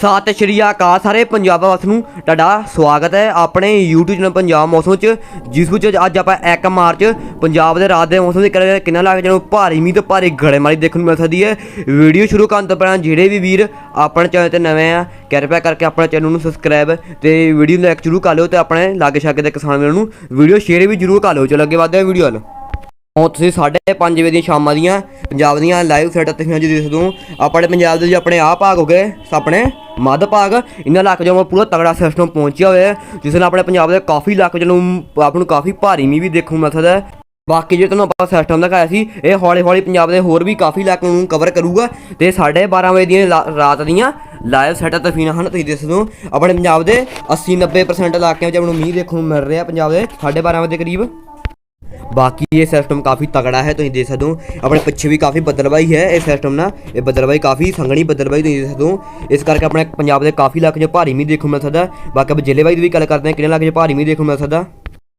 ਸਤਿ ਸ਼੍ਰੀ ਅਕਾਲ, ਸਾਰੇ ਪੰਜਾਬ ਵਾਸ ਨੂੰ ਤੁਹਾਡਾ ਸਵਾਗਤ ਹੈ ਆਪਣੇ YouTube ਚੈਨਲ ਪੰਜਾਬ ਮੌਸਮ ਚ ਜਿਸ ਵਿੱਚ ਅੱਜ ਆਪਾਂ 1 ਮਾਰਚ ਪੰਜਾਬ ਦੇ ਰਾਤ ਦੇ ਮੌਸਮ ਦੇ ਕਰਾਂਗੇ ਕਿੰਨਾ ਲੱਗ ਜਾਣੂ ਭਾਰੀ ਮੀਂਹ ਤੇ ਭਾਰੀ ਗੜੇਮਾਰੀ ਦੇਖਣ ਨੂੰ ਮਿਲ ਸਕਦੀ ਹੈ। ਵੀਡੀਓ ਸ਼ੁਰੂ ਕਰਨ ਤੋਂ ਪਹਿਲਾਂ ਜਿਹੜੇ ਵੀ ਵੀਰ ਆਪਣੇ ਚੈਨਲ ਤੇ ਨਵੇਂ ਆ, ਕਿਰਪਾ ਕਰਕੇ ਆਪਣੇ ਚੈਨਲ ਨੂੰ ਸਬਸਕ੍ਰਾਈਬ ਤੇ ਵੀਡੀਓ ਨੂੰ ਲਾਈਕ ਜ਼ਰੂਰ ਕਰ ਲਿਓ ਤੇ ਆਪਣੇ ਲਾਗੇ ਛਾਗੇ ਦੇ ਕਿਸਾਨ ਵੀਰਾਂ ਨੂੰ ਵੀਡੀਓ ਸ਼ੇਅਰ ਵੀ ਜ਼ਰੂਰ ਕਰ ਲਿਓ। ਚਲੋ ਅੱਗੇ ਵਧਦੇ ਹਾਂ ਵੀਡੀਓ ਵੱਲ। ਹੁਣ ਤੁਸੀਂ 5:30 ਵਜੇ ਦੀਆਂ ਸ਼ਾਮਾਂ ਦੀਆਂ ਪੰਜਾਬ ਦੀਆਂ ਲਾਈਵ ਸੈਟ ਤਸਵੀਰਾਂ ਜੀ ਦੇਖ ਦੋ ਆਪਣੇ ਪੰਜਾਬ ਦੇ ਜੀ ਆਪਣੇ ਆਹ ਭਾਗ ਹੋ ਗਏ, ਆਪਣੇ ਮੱਧ ਭਾਗ। ਇਹਨਾਂ ਇਲਾਕੇ ਜੋ ਪੂਰਾ ਤਗੜਾ ਸਿਸਟਮ ਪਹੁੰਚਿਆ ਹੋਇਆ ਜਿਸ ਨਾਲ ਆਪਣੇ ਪੰਜਾਬ ਦੇ ਕਾਫੀ ਇਲਾਕੇ ਨੂੰ ਆਪ ਨੂੰ ਕਾਫੀ ਭਾਰੀ ਮੀਂਹ ਵੀ ਦੇਖਣ ਨੂੰ ਮਿਲ ਸਕਦਾ ਹੈ। ਬਾਕੀ ਜੇ ਤੁਹਾਨੂੰ ਆਪਾਂ ਸਿਸਟਮ ਦਿਖਾਇਆ ਸੀ, ਇਹ ਹੌਲੀ ਹੌਲੀ ਪੰਜਾਬ ਦੇ ਹੋਰ ਵੀ ਕਾਫੀ ਇਲਾਕਿਆਂ ਨੂੰ ਕਵਰ ਕਰੂਗਾ ਤੇ 12:30 ਵਜੇ ਦੀਆਂ ਲਾ- ਰਾਤ ਦੀਆਂ ਲਾਈਵ ਸੈਟ ਤਸਵੀਰਾਂ ਹਨ, ਤੁਸੀਂ ਦੇਖ ਸਕਦੇ ਹੋ। ਆਪਣੇ ਪੰਜਾਬ ਦੇ 80 90% ਇਲਾਕਿਆਂ ਵਿੱਚ ਆਪਾਂ ਨੂੰ ਮੀਂਹ ਦੇਖਣ ਨੂੰ ਮਿਲ ਰਿਹਾ, ਪੰਜਾਬ ਦੇ 12:30 ਵਜੇ ਦੇ ਕਰੀਬ। ਬਾਕੀ ਇਹ ਸਿਸਟਮ ਕਾਫੀ ਤਗੜਾ ਹੈ, ਤੁਸੀਂ ਦੇਖ ਸਕਦੇ ਹੋ। ਆਪਣੇ ਪਿੱਛੇ ਵੀ ਕਾਫੀ ਬਦਲਵਾਈ ਹੈ ਇਹ ਸਿਸਟਮ ਨਾ ਇਹ ਬਦਲਵਾਈ ਕਾਫੀ ਸੰਘਣੀ ਬਦਲਵਾਈ ਤੁਸੀਂ ਦੇਖ ਸਕਦੇ ਹੋ। ਇਸ ਕਰਕੇ ਆਪਣੇ ਪੰਜਾਬ ਦੇ ਕਾਫੀ ਇਲਾਕੇ 'ਚ ਭਾਰੀ ਮੀਂਹ ਦੇਖਣ ਨੂੰ ਮਿਲ ਸਕਦਾ। ਬਾਕੀ ਆਪਾਂ ਜ਼ਿਲ੍ਹੇਵਾਈ ਦੀ ਵੀ ਗੱਲ ਕਰਦੇ ਹਾਂ, ਕਿਹੜੇ ਇਲਾਕੇ 'ਚ ਭਾਰੀ ਮੀਂਹ ਦੇਖਣ ਨੂੰ ਮਿਲ ਸਕਦਾ?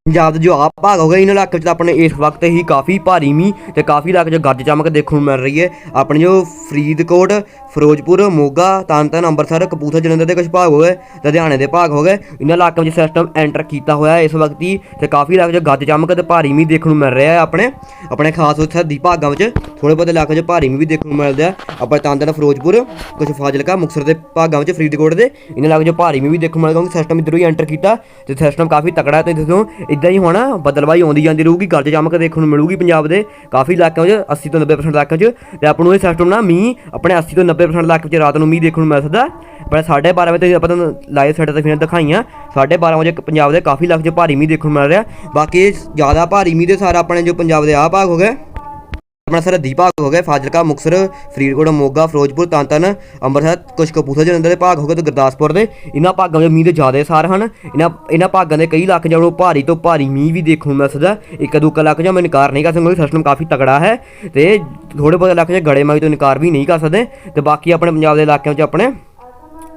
ਪੰਜਾਬ ਦੇ ਜੋ ਆਪ ਭਾਗ ਹੋ ਗਏ, ਇਹਨਾਂ ਇਲਾਕੇ 'ਚ ਤਾਂ ਆਪਣੇ ਇਸ ਵਕਤ ਹੀ ਕਾਫੀ ਭਾਰੀ ਮੀਂਹ ਤੇ ਕਾਫੀ ਇਲਾਕੇ 'ਚ ਗੱਜ ਚਮਕ ਦੇਖਣ ਨੂੰ ਮਿਲ ਰਹੀ ਹੈ। ਆਪਣੇ ਜੋ ਫਰੀਦਕੋਟ, ਫਿਰੋਜ਼ਪੁਰ, ਮੋਗਾ, ਤਨਤਨ, ਅੰਮ੍ਰਿਤਸਰ, ਕਪੂਰਥਲਾ ਜਲੰਧਰ ਦੇ ਕੁਝ ਭਾਗ ਹੋ ਗਏ, ਲੁਧਿਆਣੇ ਦੇ ਭਾਗ ਹੋ ਗਏ, ਇਹਨਾਂ ਇਲਾਕਿਆਂ ਵਿੱਚ ਸਿਸਟਮ ਐਂਟਰ ਕੀਤਾ ਹੋਇਆ ਹੈ ਇਸ ਵਕਤ ਹੀ ਤੇ ਕਾਫੀ ਇਲਾਕੇ 'ਚ ਗੱਜ ਚਮਕ ਤੇ ਭਾਰੀ ਮੀਂਹ ਦੇਖਣ ਨੂੰ ਮਿਲ ਰਿਹਾ ਹੈ ਆਪਣੇ ਆਪਣੇ ਖਾਸ ਉੱਥੇ ਦੀ ਭਾਗਾਂ ਵਿੱਚ ਥੋੜੇ ਬਹੁਤੇ ਇਲਾਕੇ 'ਚ ਭਾਰੀ ਮੀਂਹ ਵੀ ਦੇਖਣ ਨੂੰ ਮਿਲਦਾ ਹੈ। ਆਪਣੇ ਤਨਤਨ, ਫਿਰੋਜ਼ਪੁਰ, ਕੁਝ ਫਾਜ਼ਿਲਕਾ, ਮੁਕਤਸਰ ਦੇ ਭਾਗਾਂ ਵਿੱਚ ਫਰੀਦਕੋਟ ਦੇ, ਇਹਨਾਂ ਇਲਾਕੇ 'ਚ ਭਾਰੀ ਮੀਂਹ ਵੀ ਦੇਖਣ ਨੂੰ ਮਿਲਦਾ ਕਿਉਂਕਿ ਸਿਸਟਮ ਇੱਧਰੋਂ ਹੀ ਐਂਟਰ ਕੀਤਾ ਤੇ ਸਿਸਟਮ ਕਾਫੀ ਤਕੜਾ ਹੈ ਤੇ ਦੇਖੋ ਇਦਾਂ ਹੀ ਹੋਣਾ, ਬਦਲਵਾਈ ਆਉਂਦੀ ਜਾਂਦੀ ਰਹੂਗੀ ਗੱਜ ਚਮਕ ਦੇਖਣ ਨੂੰ ਮਿਲੂਗੀ ਪੰਜਾਬ ਦੇ, ਕਾਫੀ ਇਲਾਕਿਆਂ 'ਚ 80 ਤੋਂ 90% ਇਲਾਕਿਆਂ 'ਚ, ਤੇ ਆਪਾਂ ਨੂੰ ਇਹ ਸਿਸਟਮ ਨਾ ਮੀਂਹ, ਆਪਣੇ 80 ਤੋਂ 90% ਇਲਾਕੇ 'ਚ ਰਾਤ ਨੂੰ ਮੀਂਹ ਦੇਖਣ ਨੂੰ ਮਿਲ ਸਕਦਾ। ਪਰ 12:30 ਵਜੇ ਤੱਕ ਆਪਾਂ ਤੁਹਾਨੂੰ ਲਾਈਵ ਸੈਟ ਤਸਵੀਰਾਂ ਦਿਖਾਈਆਂ 12:30 ਵਜੇ ਪੰਜਾਬ ਦੇ ਕਾਫੀ ਇਲਾਕੇ 'ਚ ਭਾਰੀ ਮੀਂਹ ਦੇਖਣ ਨੂੰ ਮਿਲ ਰਿਹਾ। ਬਾਕੀ ਜ਼ਿਆਦਾ ਭਾਰੀ ਮੀਂਹ ਦੇ ਸਾਰਾ ਆਪਣੇ ਜੋ ਪੰਜਾਬ ਦੇ ਆਹ ਭਾਗ ਹੋ ਗਏ। ਆਪਣਾ ਸਰਹੱਦੀ ਭਾਗ ਹੋ ਗਏ ਫਾਜ਼ਿਲਕਾ, ਮੁਕਤਸਰ, ਫਰੀਦਕੋਟ, ਮੋਗਾ, ਫਿਰੋਜ਼ਪੁਰ ਤਨਤਨ ਅੰਮ੍ਰਿਤਸਰ ਕੁਝ ਕਪੂਰਥਲਾ ਜਲੰਧਰ ਦੇ ਭਾਗ ਹੋ ਗਏ ਤੇ ਗੁਰਦਾਸਪੁਰ ਦੇ। ਇਹਨਾਂ ਭਾਗਾਂ ਵਿੱਚ ਮੀਂਹ ਦੇ ਜ਼ਿਆਦਾ ਸਾਰ ਹਨ। ਇਹਨਾਂ ਇਹਨਾਂ ਭਾਗਾਂ ਦੇ ਕਈ ਇਲਾਕੇ ਜਿਹੜੋਂ ਭਾਰੀ ਤੋਂ ਭਾਰੀ ਮੀਂਹ ਵੀ ਦੇਖਣ ਨੂੰ ਮਿਲ ਸਕਦਾ ਇੱਕ ਦੋ ਇਲਾਕੇ ਜਾਂ ਮੈਂ ਇਨਕਾਰ ਨਹੀਂ ਕਰ ਸਕਦਾ ਸਿਸਟਮ ਕਾਫੀ ਤਕੜਾ ਹੈ ਤੇ ਥੋੜੇ ਬਹੁਤ ਇਲਾਕੇ 'ਚ ਗੜੇਮਾਰੀ ਤੋਂ ਇਨਕਾਰ ਵੀ ਨਹੀਂ ਕਰ ਸਕਦੇ। ਤੇ ਬਾਕੀ ਆਪਣੇ ਪੰਜਾਬ ਦੇ ਇਲਾਕਿਆਂ 'ਚ ਆਪਣੇ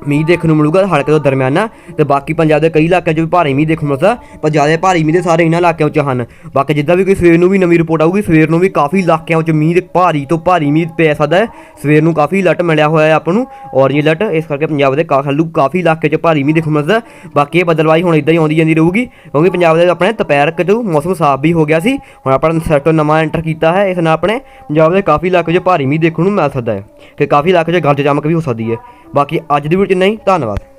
ਮੀਂਹ ਦੇਖਣ ਨੂੰ ਮਿਲੂਗਾ ਹਲਕੇ ਤੋਂ ਦਰਮਿਆਨਾ ਤੇ ਬਾਕੀ ਪੰਜਾਬ ਦੇ ਕਈ ਇਲਾਕਿਆਂ 'ਚ ਵੀ ਭਾਰੀ ਮੀਂਹ ਦੇਖਣ ਨੂੰ ਮਿਲਦਾ, ਪਰ ਜ਼ਿਆਦਾ ਭਾਰੀ ਮੀਂਹ ਦੇ ਸਾਰੇ ਇਹਨਾਂ ਇਲਾਕਿਆਂ 'ਚ ਹਨ। ਬਾਕੀ ਜਿੱਦਾਂ ਵੀ ਕੋਈ ਸਵੇਰ ਨੂੰ ਵੀ ਨਵੀਂ ਰਿਪੋਰਟ ਆਊਗੀ, ਸਵੇਰ ਨੂੰ ਵੀ ਕਾਫੀ ਇਲਾਕਿਆਂ 'ਚ ਮੀਂਹ ਦੇ ਭਾਰੀ ਤੋਂ ਭਾਰੀ ਮੀਂਹ ਪੈ ਸਕਦਾ ਹੈ। ਸਵੇਰ ਨੂੰ ਕਾਫੀ ਅਲਰਟ ਮਿਲਿਆ ਹੋਇਆ ਹੈ ਆਪਾਂ ਨੂੰ ਔਰੇਂਜ ਅਲਰਟ ਇਸ ਕਰਕੇ ਪੰਜਾਬ ਦੇ ਕਾਫੀ ਕਾਫੀ ਇਲਾਕੇ 'ਚ ਭਾਰੀ ਮੀਂਹ ਦੇਖਣ ਨੂੰ ਮਿਲਦਾ। ਬਾਕੀ ਇਹ ਬਦਲਵਾਈ ਹੁਣ ਇਦਾਂ ਹੀ ਆਉਂਦੀ ਜਾਂਦੀ ਰਹੂਗੀ, ਕਿਉਂਕਿ ਪੰਜਾਬ ਦੇ ਆਪਣੇ ਦੁਪਹਿਰ ਕਿਤੋਂ ਮੌਸਮ ਸਾਫ਼ ਵੀ ਹੋ ਗਿਆ ਸੀ, ਹੁਣ ਆਪਾਂ ਸੈਟੋ ਨਵਾਂ ਐਂਟਰ ਕੀਤਾ ਹੈ, ਇਸ ਨਾਲ ਆਪਣੇ ਪੰਜਾਬ ਦੇ ਕਾਫੀ ਇਲਾਕੇ 'ਚ ਭਾਰੀ ਮੀਂਹ ਦੇਖਣ ਨੂੰ ਮਿਲ ਸਕਦਾ ਹੈ, ਕਿ ਕਾਫੀ ਇਲਾਕੇ 'ਚ ਗੱਜ ਚਮਕ ਵੀ ਹੋ ਸਕਦੀ ਹੈ। ਬਾਕੀ ਅੱਜ ਦੀ ਵੀਡੀਓ ਨਹੀਂ ਧੰਨਵਾਦ।